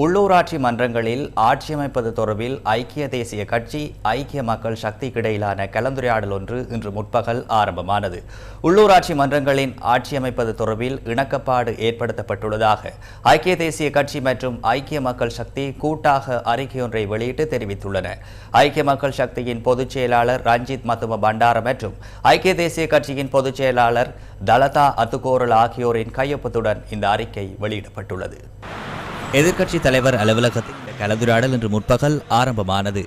உள்ளூராட்சி மன்றங்களில் ஆட்சியமைப்பது தொடர்பில் ஐக்கிய தேசிய கட்சி ஐக்கிய மக்கள் சக்திக்கு இடையிலான கலந்துரையாடல் ஒன்று இன்று முற்பகல் ஆரம்பமானது. உள்ளூராட்சி மன்றங்களின் ஆட்சியமைப்பது தொடர்பில் இணக்கப்பாடு ஏற்படுத்தப்பட்டுள்ளதாக ஐக்கிய தேசிய கட்சி மற்றும் ஐக்கிய மக்கள் சக்தி கூட்டாக அறிக்கையொன்றை வெளியிட்டு தெரிவித்துள்ளன. ஐக்கிய மக்கள் சக்தியின் பொதுச் செயலாளர் ரஞ்சித் மத்தும பண்டார மற்றும் ஐக்கிய தேசிய கட்சியின் பொதுச் செயலாளர் தலதா அத்துகோரல் ஆகியோரின் கையொப்பத்துடன் இந்த அறிக்கை வெளியிடப்பட்டுள்ளது. எதிர்க்கட்சி தலைவர் அலுவலகத்தில் இந்த கலந்துரையாடல் இன்று முற்பகல் ஆரம்பமானது.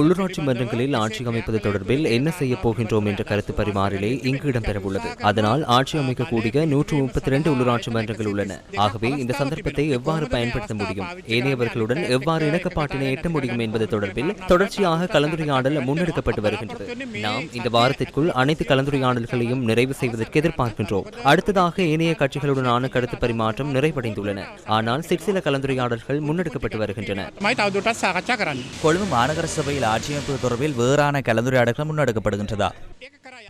உள்ளூராட்சி மன்றங்களில் ஆட்சி அமைப்பது தொடர்பில் என்ன செய்ய போகின்றோம் என்ற கருத்து பரிமாறிலே இங்கு இடம்பெறவுள்ளது அதனால் ஆட்சி அமைக்கக்கூடிய நூற்று முப்பத்தி ரெண்டு உள்ளூராட்சி மன்றங்கள் உள்ளன. ஆகவே இந்த சந்தர்ப்பத்தை எவ்வாறு பயன்படுத்த முடியும்? ஏனையவர்களுடன் எவ்வாறு இணக்கப்பாட்டினை எட்ட முடியும் என்பது தொடர்பில் தொடர்ச்சியாக கலந்துரையாடல் முன்னெடுக்கப்பட்டு வருகின்றது. நாம் இந்த வாரத்திற்குள் அனைத்து கலந்துரையாடல்களையும் நிறைவு செய்வதற்கு எதிர்பார்க்கின்றோம். அடுத்ததாக ஏனைய கட்சிகளுடனான கருத்து பரிமாற்றம் நிறைவடைந்துள்ளன. ஆனால் சிற்சில கலந்துரையாடல்கள் முன்னெடுக்கப்பட்டு வருகின்றன. මයි තවදුරටත් සාකච්ඡා කරන්න. கொழும்பு மாநகர சபையில் ஆட்சியமைப்பு தொடர்பில் வேறான கலந்துரையாடல்கள் முன்னெடுக்கப்படுகின்றதா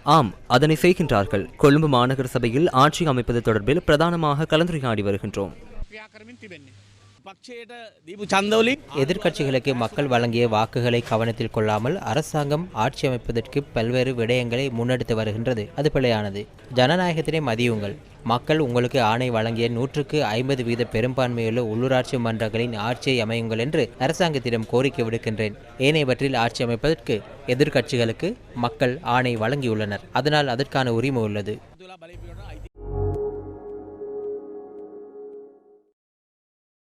ஆம் அதனை செய்கின்றார்கள் கொழும்பு மாநகர சபையில் ஆட்சி அமைப்பது தொடர்பில் பிரதானமாக கலந்துரையாடி வருகின்றோம் ක්‍රියා කරමින් තිබෙන්නේ. පක්ෂයට දීපු චන්දවලින් எதிர்க்கட்சிகளுக்கு மக்கள் வழங்கிய வாக்குகளை கவனத்தில் கொள்ளாமல் அரசாங்கம் ஆட்சி அமைப்பதற்கு பல்வேறு விடயங்களை முன்னெடுத்து வருகின்றது அது பிழையானது ஜனநாயகத்தினை மதியுங்கள் மக்கள் உங்களுக்கு ஆணை வழங்கிய நூற்றுக்கு ஐம்பது வீத பெரும்பான்மையுள்ள உள்ளூராட்சி மன்றங்களின் ஆட்சியை அமையுங்கள் என்று அரசாங்கத்திடம் கோரிக்கை விடுக்கின்றேன். ஏனையவற்றில் ஆட்சி அமைப்பதற்கு எதிர்க்கட்சிகளுக்கு மக்கள் ஆணை வழங்கியுள்ளனர். அதனால் அதற்கான உரிமை உள்ளது.